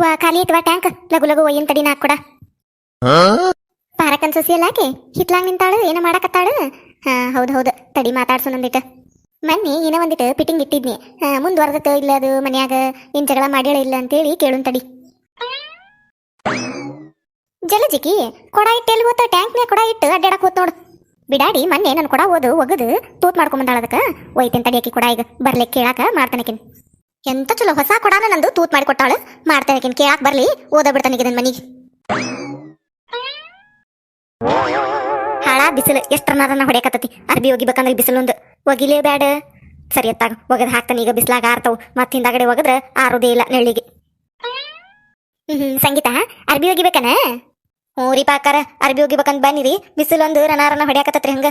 ವಾ ಖಾಲಿ ಇಟ್ವಾ ಟ್ಯಾಂಕ್ ಲಗು ಲಗು ಒಯ್ಯನ್ ತಡಿ ನಾಕ್ ಕೊಡ. ಪಾರಕನ್ ಸೊಸಿ ಆಕೆ? ಹಿತ್ಲಾಂಗ್ ನಿಂತಾಳು ಏನ ಮಾಡಕತ್ತಾಳು? ಹಾ ಹೌದ್ ಹೌದ್. ತಡಿ ಮಾತಾಡ್ಸು ನಂದಿಟ್ಟು. ಮನ್ನಿ ಏನೋ ಒಂದಿಟ್ಟು ಪಿಟಿಂಗ್ ಇಟ್ಟಿದ್ನಿ. ಹಾ, ತ ಇಲ್ಲ ಅದು ಮನ್ಯಾಗ ಏನ್ ಜಗಳ ಮಾಡ್ಯಾಳ ಇಲ್ಲ ಅಂತೇಳಿ ಕೇಳುನ್ ತಡಿ. ಜಲಜಿಕಿ ಕೊಡ ಇಟ್ಟು ಎಲ್ಲಿ ಹೋತ ನೇ ಕೊಡ ಇಟ್ಟು ಅಡ್ಡಾಡಕ್ ಹೋತ್ ನೋಡು. ಬಿಡಾಡಿ ಮೊನ್ನೆ ನನ್ನ ಕೊಡ ಓದು ಒಗದು ತೂತ್ ಮಾಡ್ಕೊಂಬಂದಾಳ ಅದಕ್ಕೆ. ಒಯ್ತೇನ್ ತಡಿಯಾಕಿ ಕೊಡ ಈಗ. ಬರ್ಲಿಕ್ಕೆ ಕೇಳಾಕ ಮಾಡ್ತಾನಕಿನ್ ಎಂತ ಚಲೋ ಹೊಸ ಕೊಡಾನ ನಂದು ತೂತ್ ಮಾಡಿ ಕೊಟ್ಟಾಳು ಮಾಡ್ತಾನಕಿನ್ ಕೇಳಾಕ್ ಬರ್ಲಿ, ಓದ ಬಿಡ್ತಾನೆ ನನ್ನ ಮನಿಗೆ. ಹಾಳ ಬಿಸಿಲು ಎಷ್ಟರನಾರನ ಹೊಡೆಯಕತ್ತತಿ. ಅರ್ಬಿ ಒಗಿಬೇಕಂದ್ರೆ ಬಿಸಿಲೊಂದು. ಒಗಿಲೇ ಬ್ಯಾಡ. ಸರಿ ಎತ್ತಾಗ ಒಗದ್ ಹಾಕ್ತಾನೆ, ಈಗ ಬಿಸ್ಲಾಗ ಆರ್ತಾವ್. ಮತ್ತೆ ಹಿಂದಾಗಡೆ ಒಗದ್ರ ಆರೋದೇ ಇಲ್ಲ ನೆಳ್ಳಿಗೆ. ಹ್ಮ್ ಸಂಗೀತ, ಅರ್ಬಿ ಒಗಿಬೇಕನ ಹ್ಞೂ ರೀ ಪಾಕಾರ ಅರ್ಬಿ ಒಗಿಬೇಕಂತ ಬನ್ನಿರಿ. ಬಿಸಿಲೊಂದು ರನಾರನ ಹೊಡ್ಯಾಕತ್ತತ್ರಿ ಹಂಗ.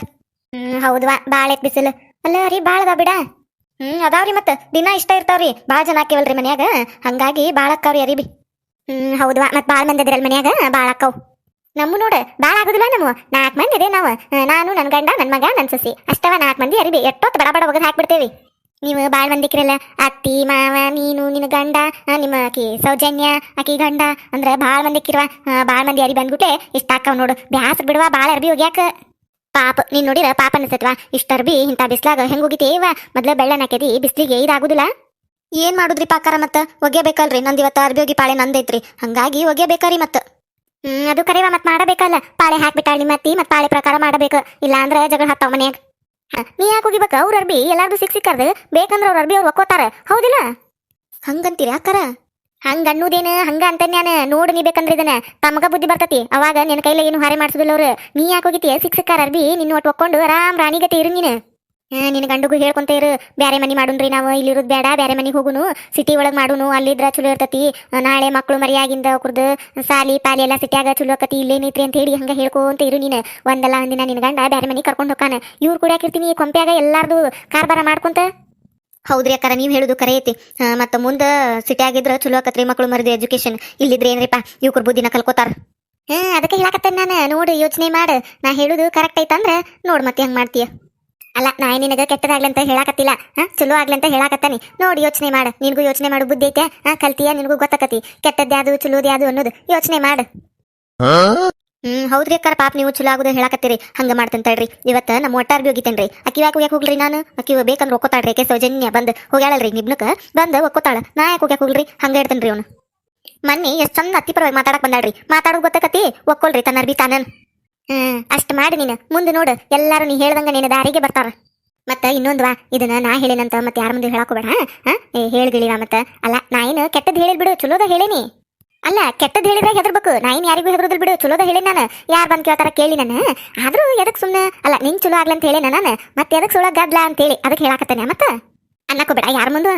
ಹ್ಮ್ ಹೌದ್ವಾ ಬಾಳ ಬಿಸಿಲು. ಅಲ್ಲ ರೀ ಬಾಳದ ಬಿಡ. ಹ್ಮ್, ಅದಾವ್ರಿ ಮತ್ತ. ದಿನ ಇಷ್ಟ ಇರ್ತಾವ್ರಿ. ಬಾಳ ಜನ ಹಾಕಿವಲ್ರಿ ಮನ್ಯಾಗ. ಹಂಗಾಗಿ ಬಾಳ ಅಕ್ಕಾವ್ರಿ ಅರಿಬಿ. ಹ್ಮ್ ಹೌದ್ವಾ ಮತ್ ಬಾಳ ಮಂದಿ ಅದಿರಲ್ ಮನ್ಯಾಗ ಬಾಳ ಅಕ್ಕಾವ್. ನಮ್ಮ ನೋಡ ಬಾಳ ಆಗುದಿಲ್ಲ ನಮ್ಮ. ನಾಲ್ಕು ಮಂದಿ ಇದೆ ನಾವು. ನಾನು ನನ್ನ ಗಂಡ ನನ್ನ ಮಗ ನನ್ನ ಸಸಿ. ಅಷ್ಟವ ನಾಲ್ಕು ಮಂದಿ ಅರಿಬಿ. ಎಷ್ಟೊತ್ತು ಬಡ ಬಡ ಒಗದು ಹಾಕ್ಬಿಡ್ತೇವಿ. ನೀವು ಬಾಳ್ ಮಂದಿಕ್ರಲ್ಲ ಅತ್ತಿ, ಮಾವ, ನೀನು ನಿನ್ನ ಗಂಡ ನಿಮ್ಮ ಆಕಿ ಸೌಜನ್ಯ, ಆಕಿ ಗಂಡ. ಅಂದ್ರೆ ಬಾಳ್ ಮಂದಿಕ್ಕಿರುವ ಬಾಳ್ ಮಂದಿ ಅರಿ ಬಂದ್ಬಿಟ್ಟೆ ಇಷ್ಟ ಹಾಕವ್ ನೋಡು. ಬ್ಯಾಸರ್ ಬಿಡುವ ಬಾಳ ಅರ್ಬಿ ಒಗ್ಯಾಕ. ಪಾಪ, ನೀನ್ ನೋಡಿರ ಪಾಪ ಅನಿಸತ್ವಾ ಇಷ್ಟರ್ಬಿ ಅರ್ಬಿ, ಇಂಥ ಬಿಸ್ಲಾಗ ಹೆಂಗ್ ಹೋಗಿತೇವ ಮೊದ್ಲ ಬೆಳ್ಳನ್ ಹಾಕ್ಯದಿ, ಬಿಸ್ಲಿಗೆ ಇದಾಗುದಿಲ್ಲ? ಏನ್ ಮಾಡುದ್ರಿ ಪಾಕಾರ ಮತ್ತ? ಒಗ್ಯಬೇಕಲ್ರಿ, ನಂದ್ ಇವತ್ತ ಅರ್ಬಿ ಹೋಗಿ ಪಾಳೆ ನಂದೈತ್ರಿ. ಹಂಗಾಗಿ ಒಗ್ಯಬೇಕ್ರಿ ಮತ್ತ. ಹ್ಮ್, ಅದು ಕರೆವ, ಮತ್ ಮಾಡಬೇಕಲ್ಲ. ಪಾಳೆ ಹಾಕ್ಬಿಟ್ಟಾಳ ಮತ್ತಿ, ಮತ್ ಪಾಳೆ ಪ್ರಕಾರ ಮಾಡಬೇಕು. ಇಲ್ಲ ಅಂದ್ರ ಜಗಳ ಹತ್ತಾವ ಮನ್ಯಾಗ. ನೀ ಯಾಕೆ ಹೋಗಿಬೇಕ ಅವ್ರ ಅರ್ಬಿ, ಎಲ್ಲಾರ್ದು ಸಿಕ್ ಸಿಕ್ಕರ್ದು. ಬೇಕಂದ್ರ ಅವ್ರ ಅರ್ಬಿ ಅವ್ರು ಒಕ್ಕೋತಾರ. ಹೌದಿಲ್ಲ? ಹಂಗಂತೀರಿ ಅಕ್ಕಾರ ಹಂಗ ಅನ್ನೋದೇನ, ಹಂಗ ಅಂತನ್ಯಾನ? ನೋಡು ನೀ ಬೇಕಂದ್ರ ಇದನ್ನ. ತಮಗ ಬುದ್ಧಿ ಬರ್ತತಿ. ಅವಾಗ ನಿನ್ನ ಕೈಲ ಏನು ಹಾರೆ ಮಾಡಿಸೋದಿಲ್ಲ ಅವ್ರು. ನೀ ಯಾಕೆ ಹೋಗಿತಿ? ಸಿಕ್ಸಕ್ಕಾರ ಅರ್ಬಿ, ನಿನ್ನ ಒಟ್ಟು ಒಕ್ಕೊಂಡು ಆರಾಮ್ ರಾಣಿಗತಿ ಇರು ನೀನು. ನಿನ್ನ ಗಂಡಗೂ ಹೇಳ್ಕೊಂತ ಇರು. ಬ್ಯಾರೆ ಮನಿ ಮಾಡುನ್ರಿ ನಾವು. ಇಲ್ಲಿರೋದು ಬೇಡ, ಬ್ಯಾರೆ ಮನೆಗೆ ಹೋಗುನು. ಸಿಟಿ ಒಳಗ್ ಮಾಡುನು. ಅಲ್ಲಿದ್ರ ಚಲೋ ಇರ್ತತಿ. ನಾಳೆ ಮಕ್ಕಳು ಮರಿಯಾಗಿಂದ ಕುರ್ದು ಸಾಲಿ, ಪಾಲಿ ಎಲ್ಲ ಸಿಟಿಯಾಗ ಚಲೋ ಆಕತಿ. ಇಲ್ಲೇನೈತ್ರಿ ಅಂತ ಹೇಳಿ ಹಂಗ ಹೇಳ್ಕೊಂತ ಇರು ನೀನು. ಒಂದಲ್ಲ ಒಂದಿನ ನಿನ್ನ ಗಂಡ ಬ್ಯಾರೆ ಮನಿ ಕರ್ಕೊಂಡು ಹೋಗಾನ ಇವ್ರು ಕೂಡ ಹಾಕಿರ್ತೀನಿ ಕೊಂಪ್ಯಾಗ ಎಲ್ಲಾರ್ದು ಕಾರ್ಬಾರ ಮಾಡ್ಕೊಂತ? ಹೌದ್ರಿ ಅಕ್ಕಾರ, ನೀವ್ ಹೇಳುದು ಕರೆ ಐತಿ ಮುಂದ ಆಗಿದ್ರ ಚಲೋ ಆಕತ್ರಿ ಮಕ್ಕಳು ಮರಿದ ಎಜುಕೇಶನ್ ಇಲ್ಲಿದ್ರೆ ಏನ್ರಿಪ್ಪ ಇವ್ರ ಬುದ್ಧಿನ ಕಲ್ಕೋತಾರ. ಹಾ, ಅದಕ್ಕೆ ಹೇಳಕತ್ತೇನೆ ನಾನು, ನೋಡು, ಯೋಚನೆ ಮಾಡು. ನಾ ಹೇಳುದು ಕರೆಕ್ಟ್ ಐತಂದ್ರ ನೋಡ್ ಮತ್ತೆ ಹೆಂಗ್ ಮಾಡ್ತೀಯ. ಅಲ್ಲ ನಾ ನಿನಗ ಕೆಟ್ಟದಾಗ್ಲಿ ಅಂತ ಹೇಳಾಕತ್ತಿಲ್ಲ. ಹಾ, ಚಲೋ ಆಗ್ಲಿ ಅಂತ ಹೇಳಾಕತ್ತಾನಿ. ನೋಡಿ, ಯೋಚನೆ ಮಾಡು. ನಿನಗೂ ಯೋಚನೆ ಮಾಡು ಬುದ್ಧಿ ಐತೆ ಹಾ ಕಲ್ತೀಯ? ನಿನಗೂ ಗೊತ್ತಾಕತಿ ಕೆಟ್ಟದ್ಯಾದು, ಚಲೋದ್ಯಾದು ಅನ್ನೋದು ಯೋಚನೆ ಮಾಡು. ಹ್ಮ್, ಹೌದ್ರಿ ಅಕ್ಕಾರ, ಪಾಪ ನೀವು ಚಲೋ ಆಗುದ ಹೇಳಾಕತ್ತೀರಿ. ಹಂಗ ಮಾಡ್ತೇನೆ ತಡ್ರಿ. ಇವತ್ತ ನಮ್ಮ ಒಟ್ಟಾರ್ಬಿ ಹೋಗಿತೇನ್ರಿ ಅಕ್ಕಿ ಯಾಕೆ ಹೋಗ್ಯಾಕ ಹೋಗ್ಲಿ ನಾನು? ಅಕ್ಕಿ ಬೇಕಂದ್ರೆ ಒಕ್ಕೋತಾಳ್ರಿ. ಯಾಕೆ ಸೌಜನ್ಯ ಬಂದ್ ಹೋಗ್ಯಾಳಲ್ರಿ ನಿಬ್ನಕ ಬಂದ್ ಒಕ್ಕೋತಾಳ. ನಾ ಯಾಕೆ ಹೋಗ್ಯಾಕ ಹೋಗ್ಲಿ ಹಂಗ ಇಡ್ತೇನ್ರಿ ಅವನು. ಮೊನ್ನೆ, ಎಷ್ಟು ಚಂದ ಅತ್ತಿ ಪರವಾಗಿ ಮಾತಾಡಕ್ ಬಂದಾಳ್ರಿ. ಮಾತಾಡೋದು ಗೊತ್ತಾಕತಿ ಒಕ್ಕೊಳ್ರಿ ತನ್ನ ಬಿ ತಾನನ್. ಹ್ಮ್, ಅಷ್ಟ್ ಮಾಡಿ ನೀನು. ಮುಂದೆ ನೋಡು. ಎಲ್ಲಾರು ನೀ ಹೇಳ್ದಂಗ ನಿನ್ನ ದಾರಿಗೆ ಬರ್ತಾರ. ಮತ್ತ ಇನ್ನೊಂದ್ವಾ ಇದನ್ನ ನಾ ಹೇಳಿನಂತ ಮತ್ತೆ ಯಾರ ಮುಂದೆ ಹೇಳಾಕೋಬೇಡ ಹಾ? ಏ ಹೇಳ್ಗಿಳಿವ ಮತ್ತ. ಅಲ್ಲ, ನಾ ಏನು ಕೆಟ್ಟದ್ದು ಹೇಳಿ ಬಿಡು. ಚಲೋದ ಹೇಳೇನಿ. ಅಲ್ಲ ಕೆಟ್ಟದ್ದು ಹೇಳಿದ್ರೆ ಹೆದರ್ಬೇಕು. ನಾ ಏನ್ ಯಾರಿಗೂ ಹೆದರುದಿಲ್ ಬಿಡು. ಚಲೋದ ಹೇಳಿ ನಾನು. ಯಾರು ಬಂದ್ ಕೇಳ್ತಾರ ಕೇಳಿ ನಾನು. ಆದರೂ ಎದಕ್ ಸುಮ್ಮನೆ ಅಲ್ಲ ನಿಂಗ್ ಚಲೋ ಅಂತ ಹೇಳಿ ನಾನು. ಮತ್ತೆ ಎದಕ್ ಸುಳ ಗದ್ಲ ಅಂತ ಹೇಳಿ ಅದಕ್ಕೆ ಹೇಳಾಕತ್ತೇನೆ. ಮತ್ತ? ಅನ್ನಕೋಬೇಡ ಯಾರ ಮುಂದೆ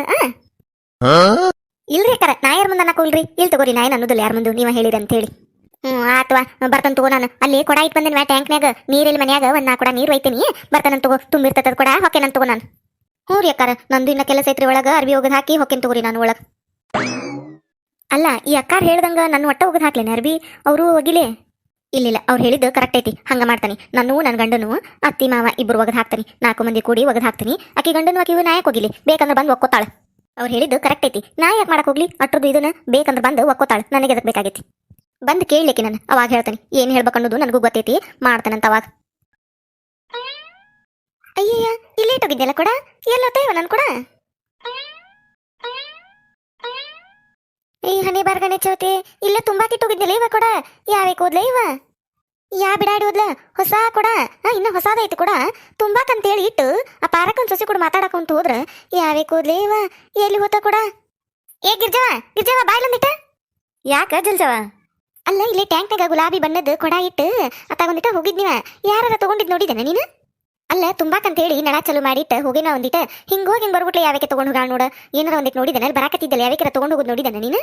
ಇಲ್ರಿ ಅಕ್ಕಾರ. ನಾ ಯಾರ ಮುಂದೆ ಅನ್ನಕೋಲ್ರಿ ಇಲ್ಲಿ ತಗೋರಿ ನಾ ಏನ್ ಅನ್ನೋದಿಲ್ಲ ಯಾರ ಮುಂದೆ. ನೀವ ಹೇಳಿರಿ ಅಂತ ಹೇಳಿ. ಹ್ಮ್ ಆತ್ವಾ ಬರ್ತಾನ ತಗೋ ನಾನು. ಅಲ್ಲಿ ಕೊಡ ಇಟ್ ಬಂದಿನ ಟ್ಯಾಂಕ್ನ್ಯಾಗ. ನೀರಿಲ್ಲಿ ಮನ್ಯಾಗ. ಒಂದು ನಾ ಕೊಡ ನೀರ್ ಒಯ್ತೀನಿ. ಬರ್ತಾನ ತಗೋ. ತುಂಬಿರ್ತದ ಕೊಡ. ನಾನು ತಗೋ ನಾನು. ಹ್ಞೂ ರೀ ಅಕ್ಕಾರ. ನಂದು ಇನ್ನ ಕೆಲಸ ಐತ್ರಿ ಒಳಗ. ಅರ್ಬಿ ಒಗದ್ ಹಾಕಿ ಹೊಕ್ಕೇನ್ ತಗೋರಿ ನಾನು ಒಳಗ. ಅಲ್ಲ, ಈ ಅಕ್ಕಾರ ಹೇಳ್ದಂಗ ನನ್ನ ಒಟ್ಟ ಒಗದ್ ಹಾಕ್ಲೇನೆ ಅರ್ಬಿ ಅವರು ಒಗಿಲೆ. ಇಲ್ಲಿಲ್ಲ, ಅವ್ರು ಹೇಳಿದ್ದು ಕರೆಕ್ಟ್ ಐತಿ. ಹಂಗ ಮಾಡ್ತಾನೆ. ನಾನು ನನ್ನ ಗಂಡನು, ಅತ್ತಿ, ಮಾವ ಇಬ್ರು ಒಗದ್ ಹಾಕ್ತಾನೆ. ನಾಲ್ಕು ಮಂದಿ ಕೂಡಿ ಒಗದ್ ಹಾಕ್ತೀನಿ. ಆಕಿ ಗಂಡನು ಅಕ್ಕಿ ನಾಯಕ್ ಯಾಕೆ ಹೋಗಿಲಿ ಬೇಕಂದ್ರೆ ಬಂದು ಒಕ್ಕೋತಾಳ. ಅವ್ರು ಹೇಳಿದ್ದು ಕರೆಕ್ಟ್ ಐತಿ. ನಾ ಯಾಕೆ ಮಾಡಕ್ ಹೋಗ್ಲಿ? ಅಟ್ರದ್ದು ಇದನ್ನ ಬೇಕಂದ್ರೆ ಬಂದು ಒಕ್ಕೋತಾಳ. ನನಗೆ ಅದಕ್ಕೆ ಬೇಕಾಗೈತಿ. ಬಂದು ಕೇಳಲಿಕ್ಕೆ ನಾನು. ಅವಾಗ ಹೇಳ್ತಾನೆ. ಏನು ಹೇಳ್ಬೇಕು ಅನ್ನೋದು ನನಗೂ ಗೊತ್ತೈತಿ. ಮಾಡ್ತಾನಂತ ಅವಾಗ. ಅಯ್ಯಯ್ಯ, ಇಲ್ಲೇಟ್ ಹೋಗಿದ್ದೆಲ್ಲ ಕೂಡ? ಎಲ್ಲೋತ ನಾನು ನನ್ ಕೂಡ? ಈ ಹನಿ ಬಾರ್ಗಣೆ ಚೌತಿ ಇಲ್ಲ ತುಂಬಾ ಕಿಟ್ಟೋಗಿದ್ದಿಲ್ಲ ಇವ ಕೊಡ. ಯಾವೇ ಕೂದ್ಲೆ ಇವ? ಯಾ ಬಿಡಾಡಿ ಹೋದ್ಲ ಹೊಸ ಕೂಡ. ಇನ್ನ ಹೊಸಾದೈತಿ ಕೂಡ. ಹೇಳಿ ಇಟ್ಟು, ಆ ಪಾರಕ್ಕನ್ ಸೊಸಿ ಕೂಡ ಮಾತಾಡಕೊಂತ ಹೋದ್ರ ಯಾವೇ ಕೂದ್ಲೆ ಇವ? ಎಲ್ಲಿ ಹೋತ ಕೊಡ? ಏ, ಗಿರ್ಜವ ಗಿರ್ಜವ ಬಾಯ್ಲಂದಿಟ್ಟ ಯಾಕ ಜಲ್ಜವ? ಅಲ್ಲ ಇಲ್ಲಿ ಟ್ಯಾಂಕ್ನಾಗ ಗುಲಾಬಿ ಬಣ್ಣದ ಕೊಡ ಇಟ್ಟು ಅತ್ತಾಗೊಂದಿಟ್ಟ ಹೋಗಿದ್ನಿವ. ಯಾರ ತಗೊಂಡಿದ್ ನೋಡಿದನ ನೀನು? ಅಲ್ಲ ತುಂಬಾಕಂತ ಹೇಳಿ ನಡ ಚಲು ಮಾಡಿಟ್ಟ ಹೋಗಿನ ಒಂದಿಟ ಹಿಂಗ ಹೋಗಿ ಹಿಂಗ್ ಬರ್ಬಿಟ್ಲೆ ಯಾವಕ್ಕೆ ತಗೊಂಡು ಹೋಗಾಳ ನೋಡ? ಏನಾರ ಒಂದಿಟ್ ನೋಡಿದನ? ಬರಾಕತ್ತಿದ್ದಲ್ಲ ಯಾವಕ್ಕೆ ತಗೊಂಡು ಹೋಗೋದು ನೋಡಿದನ ನೀನು?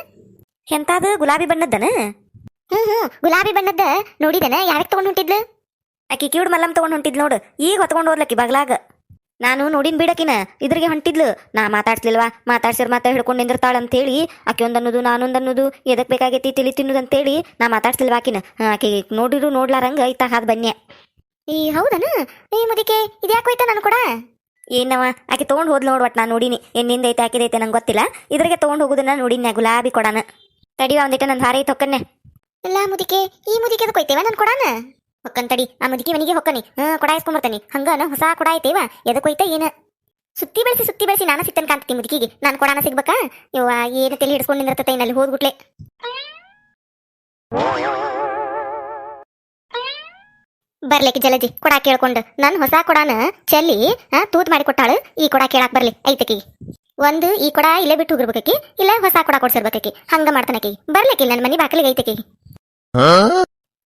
ಎಂತಾದ ಗುಲಾಬಿ ಬಣ್ಣದ್ದನ? ಹ್ಮ್ ಹ್ಮ್ ಗುಲಾಬಿ ಬಣ್ಣದ ನೋಡಿದನ? ಯಾವಕ್ಕೆ ತಗೊಂಡ್ ಹೊಂಟಿದ್ಲು? ಆಕಿ ಕ್ಯೂಡ್ ಮಲ್ಲಮ್ ತಗೊಂಡ್ ಹೊಂಟಿದ್ ನೋಡು ಈಗ ಹೊತ್ಕೊಂಡು ಹೋದ್ಲಕ್ಕಿ ಬಗ್ಲಾಗ. ನಾನು ನೋಡಿನ್ ಬಿಡಕಿನ ಇದ್ರಿಗೆ ಹೊಂಟಿದ್ಲು. ನಾ ಮಾತಾಡ್ಸ್ಲಿಲ್ವಾ? ಮಾತಾಡ್ಸಿರ್ ಮಾತಾ ಹಿಡ್ಕೊಂಡು ನಿಂದಿರ್ತಾಳ ಅಂತೇಳಿ ಆಕಿ ಒಂದನ್ನೋದು ನಾನೊಂದನ್ನೋದು ಎದಕ್ ಬೇಕಾಗೈತಿ ತಿಳಿ ತಿನ್ನೋದು ಅಂತೇಳಿ ನಾ ಮಾತಾಡ್ಸ್ಲಿಲ್ವಾ ಆಕಿನ? ಆಕೆ ನೋಡಿರು ನೋಡ್ಲಾರಂಗ ಇತ್ತ ಹಾದ್ ಬನ್ನೆ ಈ ಹೌದನ? ಏ ಮುದಿಕೆ ಇದ್ಯಾಕೆ ಹೋಯ್ತ ನಾನು ಕೂಡ? ಏನವ ಆಕೆ ತಗೊಂಡ್ ಹೋದ್ಲು ನೋಡ್ ಒಟ್ ನಾ ನೋಡಿನಿ ಎನ್ನಿಂದ ಐತೆ ಆಕಿದೈತೆ ನಂಗೆ ಗೊತ್ತಿಲ್ಲ. ಇದ್ರಿಗೆ ತಗೊಂಡ್ ಹೋಗುದನ್ನ ನೋಡಿನ ಗುಲಾಬಿ ಕೊಡಾನ. ತಡಿವ ಒಂದಿಟ್ಟು ನನ್ನ ಹಾರಿ ತೊಕ್ಕನ್ನೆ. ಇಲ್ಲ ಮುದಿಕೆ ಈ ಮುದಿಕೆ ಅದಕ್ಕೆ ಹೋಯ್ತೇವ ನನ್ ಕೊಡಾನ? ಹೊಕ್ಕನ್ ತಡಿ ಆ ಮುದಿಕೆ ಮನೆಗೆ ಹೊಕ್ಕನಿ. ಹಾ ಕೊಡ ಬರ್ತನಿ. ಹಂಗನ ಹೊಸ ಕೊಡ ಐತೇವ? ಎದಕ್ ಹೋಯ್ತ ಏನ? ಸುತ್ತಿ ಬೆಳೆಸಿ ಸುತ್ತಿ ಬೆಳೆಸಿ ನಾನು ಸಿಗ್ತೇನೆ ಕಾಣ್ತಿ ಮುದುಕಿಗೆ. ನಾನು ಕೊಡಾನ ಸಿಗ್ಬೇಕಾ? ಇವ ಏನು ತಲೆ ಹಿಡ್ಸ್ಕೊಂಡು ನಿಂದಿರ್ತೈತೆ ಇನ್ನಲ್ಲಿ ಹೋದ್ಬಿಟ್ಲೆ. ಬರ್ಲಿಕ್ಕೆ ಜಲಜಿ ಕೊಡ ಕೇಳ್ಕೊಂಡು. ನನ್ನ ಹೊಸ ಕೊಡಾನ ಚೆಲ್ಲಿ ತೂತ್ ಮಾಡಿ ಕೊಟ್ಟಾಳು. ಈ ಕೊಡ ಕೇಳಾಕ್ ಬರ್ಲಿ ಐತಕಿ. ಒಂದು ಈ ಕೊಡ ಇಲ್ಲೇ ಬಿಟ್ಟು ಹೋಗಿರ್ಬೇಕಿ ಇಲ್ಲ ಹೊಸ ಕೊಡ ಕೊಡ್ಸಿರ್ಬೇಕಿ ಹಂಗ ಮಾಡ್ತಾನಕಿ. ಬರ್ಲಿಕ್ಕೆ ನನ್ನ ಮನಿ ಬಾಕಲಿಗೆ ಐತಕಿ.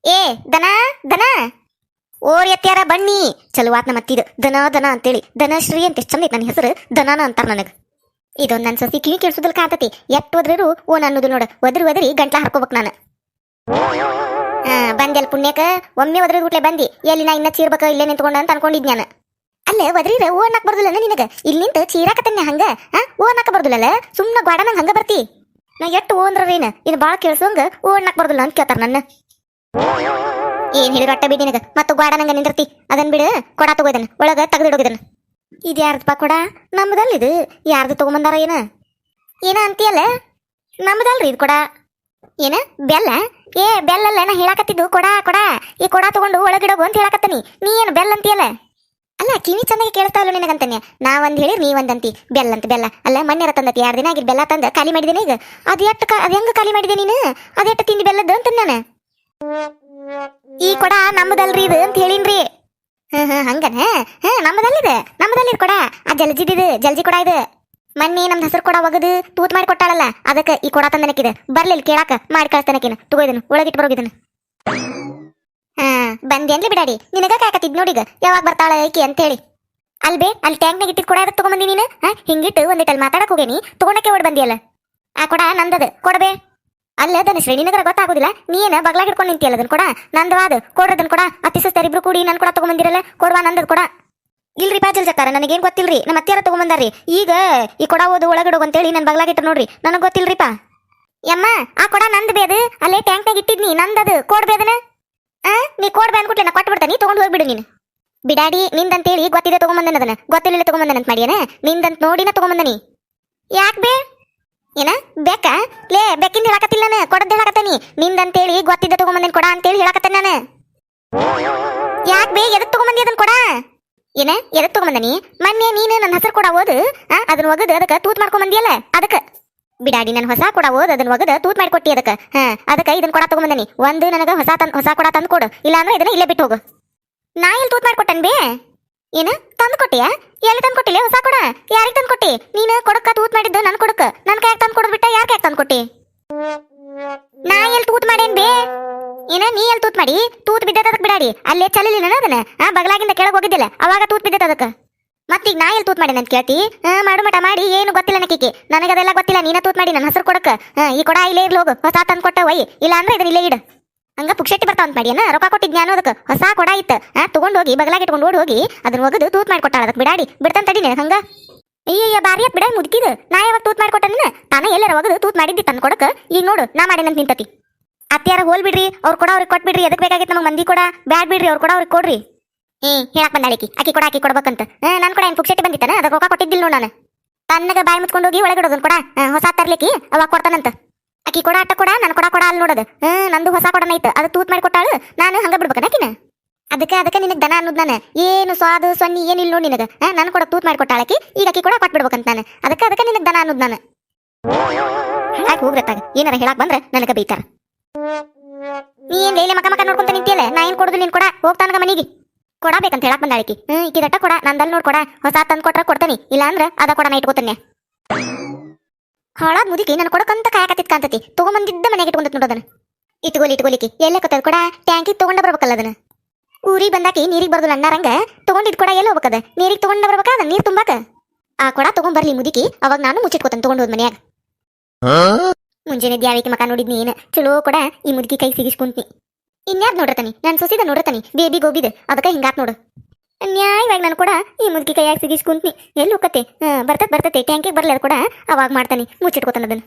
ಏ ದನ ದನ. ಓರ್ ಎತ್ಯಾರ ಬನ್ನಿ. ಚಲುವಾತ್ನ ಮತ್ತಿದು ದನ ದನ ಅಂತೇಳಿ. ದನಶ್ರೀ ಅಂತ ಎಷ್ಟು ಚಂದ ಐತೆ ನನ್ನ ಹೆಸರು. ದನನ ಅಂತಾರ ನನಗೆ. ಇದೊಂದು ನನ್ನ ಸಸಿ ಕಿವಿ ಕೇಳಿಸೋದಲ್ ಕಾತತಿ. ಎಟ್ಟು ಹೋದ್ರೂ ಓ ಅನ್ನೋದು ನೋಡ. ಒದ್ರಿ ಒದರಿ ಗಂಟ್ಲ ಹಾಕೋಬೇಕು ನಾನು. ಬಂದೆಲ್ ಪುಣ್ಯಕ ಒಮ್ಮೆ ಒದ್ರಿ ಗುಟ್ಲೆ ಬಂದಿ. ಎಲ್ಲಿ ನಾ ಇನ್ನ ಚೀರ್ಬೇಕ ಇಲ್ಲೇ ನಿಂತ್ಕೊಂಡ ಅಂತ ಅನ್ಕೊಂಡಿದ್ ನಾನು. ಅಲ್ಲೇ ಒದ್ರಿರ ಓ ಅನ್ನಕ್ ಬರ್ದಿಲ್ಲ ನಿನಗ? ಇಲ್ಲಿ ನಿಂತ ಚೀರಾಕತ್ತನ್ಯ ಹಂಗ, ಆ? ಓ ಅನ್ನಕ್ ಬರ್ದಿಲ್ಲಲ್ಲ ಸುಮ್ಮನೆ ಗಾಡ ಹಂಗ ಬರ್ತಿ? ನಾ ಎಟ್ಟು ಓ ಅಂದ್ರೇನ ಇದು ಭಾಳ ಕೇಳಿಸೋಂಗ ಓ ಅನ್ನಕ್ ಬರ್ದಿಲ್ಲ ಅಂತ ಕೇಳ್ತಾರ ನನ್ನ. ಏನ್ ಹೇಳಿದ್ರು ಅಟ್ಟ ಬಿಡಿ ನಿನಗ? ಮತ್ತು ಗಾಡ ನಿಂದಿರ್ತಿ. ಅದನ್ ಬಿಡು, ಕೊಡ ತಗೋದನ್ ಒಳಗ ತೆಗೆದಿಡೋಗಿದನ್ ಇದು ಯಾರ್ದಪ್ಪ ಕೊಡ? ನಮ್ದಲ್ಲ ಇದು. ಯಾರ್ದು ತಗೊಂಬಂದಾರ ಏನ? ಏನ ಅಂತೀಯಲ್ಲ? ನಮ್ದಲ್ರಿ ಇದು ಕೊಡ. ಏನ? ಬೆಲ್ಲ? ಏ, ಬೆಲ್ಲಲ್ಲ ನಾ ಹೇಳಾಕತ್ತಿದ್ದು, ಕೊಡ ಕೊಡ. ಈ ಕೊಡ ತಗೊಂಡು ಒಳಗಿಡೋಗು ಅಂತ ಹೇಳಾಕತ್ತನಿ. ನೀ ಏನು ಬೆಲ್ಲ ಅಂತೀಯಲ್ಲ? ಅಲ್ಲ, ಕಿವಿ ಚೆನ್ನಾಗಿ ಕೇಳ್ತಾ ಇಲ್ಲ ನಿನಗಂತಾನೆ ನಾ ಒಂದ್ ಹೇಳಿ ನೀ ಒಂದಂತಿ ಬೆಲ್ಲ ಅಂತ, ಬೆಲ್ಲ. ಅಲ್ಲ ಮಣ್ಣೆರ ತಂದತಿ ಎರಡು ದಿನ ಆಗಿರ್ ಬೆಲ್ಲ ತಂದ, ಖಾಲಿ ಮಾಡಿದೇನೆ ಈಗ? ಅದು ಎಷ್ಟು ಅದು ಹೆಂಗ ಖಾಲಿ ಮಾಡಿದೆ ನೀನು? ಅದೆಷ್ಟು ತಿಂದು ಬೆಲ್ಲದ್ದು ಅಂತ ನಾನು ಈ ಕೊಡ ನಮ್ಮದಲ್ರಿ ಇದು ಅಂತ ಹೇಳಿನ್ರಿ. ಹ್ಮ್ ಹ್ಮ್ ಹಂಗನ? ಹ್ಮ್ ನಮ್ಮದಲ್ಲಿದೆ. ನಮ್ಮದಲ್ಲಿ ಕೊಡ. ಆ ಜಲ್ಜಿದಿದು ಜಲ್ಜಿ ಕೊಡ ಇದು. ಮೊನ್ನೆ ನಮ್ದು ಹೆಸರು ಕೊಡ ಒಗದು ತೂತ್ ಮಾಡಿ ಕೊಟ್ಟಾಳಲ್ಲ, ಅದಕ್ಕೆ ಈ ಕೊಡ ತಂದನಕ್ಕಿದೆ ಬರ್ಲಿಲ್ಲ ಕೇಳಾಕ ಮಾಡಿ ಕಳಿಸ್ತಾನಕಿನ. ತಗೋದನು ಒಳಗಿಟ್ಟು ಬರೋಗಿದನು ಹಾ ಬಂದೇನ್ಲಿ ಬಿಡಾಡಿ. ನಿನಗ ಕಾಕತ್ತಿದ್ ನೋಡಿಗ. ಯಾವಾಗ ಬರ್ತಾಳ ಐಕಿ ಅಂತ ಹೇಳಿ ಅಲ್ಬೇ, ಅಲ್ಲಿ ಟ್ಯಾಂಕ್ನಾಗ ಇಟ್ಟಿದ್ ಕೊಡ ಅದಕ್ಕೆ ತಗೊಂಬಂದಿ ನೀನು? ಹಾ, ಹಿಂಗಿಟ್ಟು ಒಂದಿಟ್ಟಲ್ಲಿ ಮಾತಾಡಕ್ ಹೋಗೇನಿ, ತಗೊಂಡಕ್ಕೆ ಓಡ್ ಬಂದಿಯಲ್ಲ. ಆ ಕೊಡ ನಂದದ. ಕೊಡಬೇ. ಅಲ್ಲ, ಧನಶ್ರೀ, ನಿನಗರ ಗೊತ್ತಾಗೋದಿಲ್ಲ. ನೀ ಏನ ಬಗ್ಲಾಗ ನಿಂತಿಯಲ್ಲ ಅದನ್ನ ಕೊಡ? ನಂದವಾದ ಕೊಡ್ರದನ್ ಕೊಡ. ಇಬ್ರು ಕೂಡಿ ನನ್ ಕೊಡ ತಗೊಂಬಂದಿರಲ್ಲ. ಕೊಡವಾ ನಂದದ ಕೊಡ. ಇಲ್ರಿ ಪಾಜಲ್ ಜಕ್ಕಾರ ನನಗೇನ್ ಗೊತ್ತಿಲ್ರಿ ನಮ್ಮ ಅತ್ಯಾರ ತಗೊಂಬಂದಾರಿ ಈಗ ಈ ಕೊಡ ಓದು ಒಳಗಿಡೋಗ ಅಂತೇಳಿ ನನ್ ಬಗ್ಲಾಗಿಟ್ಟ ನೋಡ್ರಿ. ನನಗ್ ಗೊತ್ತಿಲ್ರಿಪ್ಪ ಯಮ್ಮ, ಆ ಕೊಡ ನಂದ್ ಬೇದು ಅಲ್ಲೇ ಟ್ಯಾಂಕ್ನಾಗ ಇಟ್ಟಿದ್ನಿ, ನಂದದು. ಕೊಡ್ಬೇದನ ಆ, ನೀ ಕೊಡ್ಬೇ ಅಂದ್ಕೊಟ್ಲೆ ನಾ ಕೊಟ್ಟು ನೀ ತಗೊಂಡು ಹೋಗ್ಬಿಡು ನೀನು. ಬಿಡಾಡಿ, ನಿಂದಂತೇಳಿ ಗೊತ್ತಿದೆ ತಗೊಂಬಂದನ ಅದನ್ನ. ಗೊತ್ತಿಲ್ಲ ತಗೊಂಬಂದನ ಅಂತ ಮಾಡ್ಯಾನ? ನಿಂದಂತ ನೋಡಿನ ತಗೊಂಬಂದನಿ ಯಾಕ್ ಬೇ? ಏನ, ಬೇಕಾ? ಲೇ ಬೇಕಿಂದ ಹೇಳಕತ್ತಿಲ್ಲ ನಾನು, ಕೊಡದ್ದು ಹೇಳಕತ್ತಾನಿ ನಿಂದಂತೇಳಿ ಗೊತ್ತಿದ್ದ ತಗೊಂಬಂದಿನ ಕೊಡ ಅಂತೇಳಿ ಹೇಳಕತ್ತಾನ ನಾನು. ಯಾಕ್ ಬೇ? ಎದಕ್ ತಗೊಂಬಂದಿ ಅದನ್ ಕೊಡ? ಏನ, ಎದಕ್ ತಗೊಂಬಂದನಿ ಮೊನ್ನೆ ನೀನು ನನ್ನ ಹೆಸರು ಕೊಡ ಓದು, ಆ, ಅದನ್ನ ಒಗದು ಅದಕ್ಕೆ ತೂತ್ ಮಾಡ್ಕೊಂಬಂದಿಯಲ್ಲ? ಅದಕ್ಕ. ಬಿಡಾಡಿ ನನ್ನ ಹೊಸ ಕೊಡ ಓದ್, ಅದನ್ನ ಒಗದು ತೂತ್ ಮಾಡ್ಕೊಟ್ಟಿ ಅದಕ್ಕೆ. ಹಾ, ಅದಕ್ಕೆ ಇದನ್ನ ಕೊಡ ತಗೊಂಬಂದನಿ ಒಂದು ನನಗ ಹೊಸ ತನ್ ಹೊಸ ಕೊಡ ತಂದು ಕೊಡು. ಇಲ್ಲಾಂದ್ರೆ ಇದನ್ನ ಇಲ್ಲೇ ಬಿಟ್ಟು ಹೋಗು. ನಾ ಎಲ್ಲಿ ತೂತ್ ಮಾಡ್ಕೊಟ್ಟನ್ ಬೇ? ಏನ? ತಂದು ಕೊಟ್ಟಿಯಾ? ಎಲ್ಲಿ ತಂದು ಕೊಟ್ಟಿಲ್ಲ ಹೊಸ ಕೊಡ? ಯಾರಿಗೆ ತಂದು ಕೊಟ್ಟಿ? ನೀನು ಕೊಡಕ್ಕ, ತೂತ್ ಮಾಡಿದ್ದು ನನ್ ಕೊಡಕ್ಕ. ನನ್ ಕೈಯಾಗ ತಂದು ಕೊಡ್ಬಿಟ್ಟ ಯಾರ ಕೈಯಾಗ ತಂದು ಕೊಟ್ಟಿ? ನಾ ಎಲ್ಲಿ ತೂತ್ ಮಾಡೇನ್ ಬೇ? ಏನ, ನೀ ಎಲ್ಲಿ ತೂತ್ ಮಾಡಿ? ತೂತ್ ಬಿದ್ದದ ಅದಕ್ಕೆ ಬಿಡಾಡಿ. ಅಲ್ಲೇ ಚಲಿಲಿಲ್ಲ ಅದನ್ನ. ಆ, ಬಗಲಾಗಿಂದ ಕೆಳಗೆ ಹೋಗಿದ್ದಿಲ್ಲ. ಅವಾಗ ತೂತ್ ಬಿದ್ದದ ಅದಕ್ಕೆ. ಮತ್ತೀಗ ನಾ ಎಲ್ಲಿ ತೂತ್ ಮಾಡಿ ಅಂತ ಕೇಳ್ತಿ? ಹಾ ಮಾಡು ಮಟ, ಮಾಡಿ. ಏನು ಗೊತ್ತಿಲ್ಲ ನಕಿಗೆ ನನಗೆ ಅದೆಲ್ಲ ಗೊತ್ತಿಲ್ಲ. ನೀನ ತೂತ್ ಮಾಡಿ ನನ್ನ ಹೆಸರು ಕೊಡಕ. ಈ ಕೊಡ, ಇಲ್ಲೇ ಇರ್ಲಿ ಹೋಗು. ಹೊಸ ತಂದು ಕೊಟ್ಟ ಒಯ್ ಇಲ್ಲ ಅಂದ್ರೆ ಇದನ್ನ ಇಲ್ಲೇ ಇಡು. ಹಂಗ ಪುಕ್ಷಟ್ಟಿ ಬರ್ತಾವ ಅಂತ ಮಾಡಿ ರೊಕ್ಕ ಕೊಟ್ಟಿದ್ ಅದಕ್ಕೆ. ಹೊಸ ಕೊಡ ಇತ್ತು. ಆ, ತಗೊಂಡ್ ಹೋಗಿ, ಬಗಲಾಗ ಇಟ್ಕೊಂಡು ಓಡಿ ಹೋಗಿ, ಅದನ್ನ ಒಗದು ತೂತ್ ಮಾಡಿ ಕೊಟ್ಟಾಳ ಅದಕ್ಕೆ ಬಿಡಾಡಿ. ಬಿಡ್ತಾನ ತಡಿ ಹಂಗ? ಅಯ್ಯಯ್ಯ, ಬಾರಿ ಅತ್ ಬಿಡ ಮುದುಕಿದ. ನಾ ಯಾವಾಗ ತೂತ್ ಮಾಡಿ ಕೊಟ್ಟನ ತಾನ ಎಲ್ಲರ ಒಗದು ತೂತ್ ಮಾಡಿದ್ದಿ ತಂದು ಕೊಡಕ. ಈಗ ನೋಡು, ನಾ ಮಾಡೇನಂತ ನಿಂತತಿ ಅತ್ಯಾರ ಹೋಲ್ ಬಿಡ್ರಿ, ಅವ್ರ ಕೊಡ ಅವ್ರಿಗೆ ಕೊಟ್ಬಿಡ್ರಿ ಎದಕ್ ಬೇಕಾಗಿತ್ತು ನಮಗೆ ಮಂದಿ ಕೂಡ? ಬ್ಯಾಡ್ ಬಿಡ್ರಿ, ಅವ್ರ ಕೊಡ ಅವ್ರಿಗೆ ಕೊಡ್ರಿ. ಹ್ಮ್, ಹೇಳಕ್ ಬಂದಾಳಿಕಿ ಆಕಿ ಕೊಡ, ಆಕಿ ಕೊಡ್ಬೇಕಂತ. ನಾನು ಕೂಡ ಏನು ಏನ್ ಬಂದಿತ್ತಾನೆ? ಅದಕ್ಕೆ ರೊಕ್ಕ ಕೊಟ್ಟಿದ್ದಿಲ್ಲ ನೋಡ್ ನಾನು. ತನ್ನಗ ಬಾಯಿ ಮುಚ್ಕೊಂಡು ಹೋಗಿ ಒಳಗಿಡೋದನ್ ಕೊಡ? ಹೊಸ ತರ್ಲಿಕ್ಕೆ ಅವಾಗ ಕೊಡ್ತಾನಂತ. ಆಕಿ ಕೊಡ, ಅಟ್ಟ ಕೊಡ, ನಾನು ಕೊಡ ಕೊಡ ಅಲ್ಲಿ ನೋಡೋದು. ನಂದು ಹೊಸ ಕೊಡನ ಐತೆ ಅದು ತೂತ್ ಮಾಡಿ ಕೊಟ್ಟಾಳು. ನಾನು ಹಂಗ ಬಿಡ್ಬೇಕನ ಆಕಿನ? ಅದಕ್ಕೆ ಅದಕ್ಕೆ ನಿನಗೆ ದನ ಅನ್ನೋದು ನಾನು. ಏನು ಸ್ವಾದು ಸೊನ್ನಿ ಏನಿಲ್ಲ ನೋಡಿ ನಿನಗೆ. ನಾನು ಕೊಡ ತೂತ್ ಮಾಡಿ ಕೊಟ್ಟಾಳಕಿ ಈಗ ಅಕ್ಕಿ ಕೂಡ ಕೊಟ್ಬಿಡ್ಬೇಕಂತ ನಾನು. ಅದಕ್ಕೆ ಅದಕ್ಕೆ ನಿನಗೆ ದನ ಅನ್ನೋದು ನಾನು. ಹಾಗೆ ಹೋಗ್ರತ್ತಾಗ ಏನಾರ ಹೇಳಕ್ ಬಂದ್ರೆ ನನಗೆ ಬೈತಾರ. ನೀ ಏನ್ ಲೈಲೆ ಮಕ ಮಕ ನೋಡ್ಕೊಂತ ನಿಂತಿಯಲ್ಲ? ನಾ ಏನ್ ಕೊಡುದು ನೀನ್ ಕೊಡ? ಹೋಗ್ತಾನಗ ಮನೆಗೆ. ಕೊಡಬೇಕಂತ ಹೇಳಕ್ ಬಂದಾಳಿಕಿ ಹ್ಮ್ ಇಕಿದಟ್ಟ ಕೊಡ ನಂದಲ್ಲಿ ನೋಡ್ಕೊಡ ಹೊಸ ತಂದ್ ಕೊಟ್ರ ಕೊಡ್ತಾನಿ. ಇಲ್ಲ ಅಂದ್ರೆ ಅದ ಕೊಡ ನಾ ಇಟ್ಕೋತೇನೆ ಹಾಳಾದ ಮುದುಕಿ ನನ್ ಕೊಡಕಂತ ಕಾಯಕತ್ತಿತ್ ಕಾಂತತಿ ತಗೊಂಬಂದಿದ್ದ ಮನೆಗೆ ಇಟ್ಕೊಂಡತ್ ನೋಡೋದನ್ನ ಇಟ್ಕೊಲಿ ಇಟ್ಕೊಲಿಕ್ಕಿ ಎಲ್ಲ ಕೊತ್ತದ ಕೊಡ? ಟ್ಯಾಂಕಿ ತಗೊಂಡ ಬರ್ಬೇಕಲ್ಲ ಅದನ್ನ. ಊರಿಗೆ ಬಂದಾಕಿ ನೀರಿಗೆ ಬರ್ದು ಅಣ್ಣಾರಂಗ ತಗೊಂಡಿದ್ ಕೊಡ ಎಲ್ಲ ಹೋಗ್ಬೇಕದ ನೀರಿಗೆ ತಗೊಂಡ ಬರ್ಬೇಕಾ? ಅದ ನೀರ್ ತುಂಬಾಕ? ಆ ಕೊಡ ತಗೊಂಡ್ ಮುದುಕಿ. ಅವಾಗ ನಾನು ಮುಚ್ಚಿಟ್ಕೋತಾನೆ, ತಗೊಂಡ್ ಹೋದ್ ಮನ್ಯಾಗ. ಮುಂಜಾನೆ ದ್ಯಾವಿಕೆ ಮಕ ನೋಡಿದ್ನಿ ಏನ ಚಲೋ ಕೊಡ, ಈ ಮುದುಕಿ ಕೈ ಸಿಗಿಸ್ಕೊಂತೀನಿ ಇನ್ಯಾದ್ ನೋಡಿರ್ತಾನೆ? ನಾನು ಸೊಸಿದ ನೋಡಿರ್ತಾನೆ, ಬೇಬಿ ಗೋಬಿದ. ಅದಕ್ಕೆ ಹಿಂಗಾತ್ ನೋಡು. ನ್ಯಾಯವಾಗಿ ನಾನು ಕೂಡ, ಈ ಮುದುಕಿ ಕೈಯಾಗ ಸಿಗಿಸ್ಕೊಂತೀನಿ ಎಲ್ಲಿ ಹೋಗತ್ತೆ ಬರ್ತತ್ ಬರ್ತತೆ ಟ್ಯಾಂಕಿಗೆ ಬರ್ಲಿ ಅದು ಕೂಡ. ಅವಾಗ ಮಾಡ್ತಾನೆ. ಮುಚ್ಚಿಟ್ಕೋತಾನೆ ಅದನ್ನ.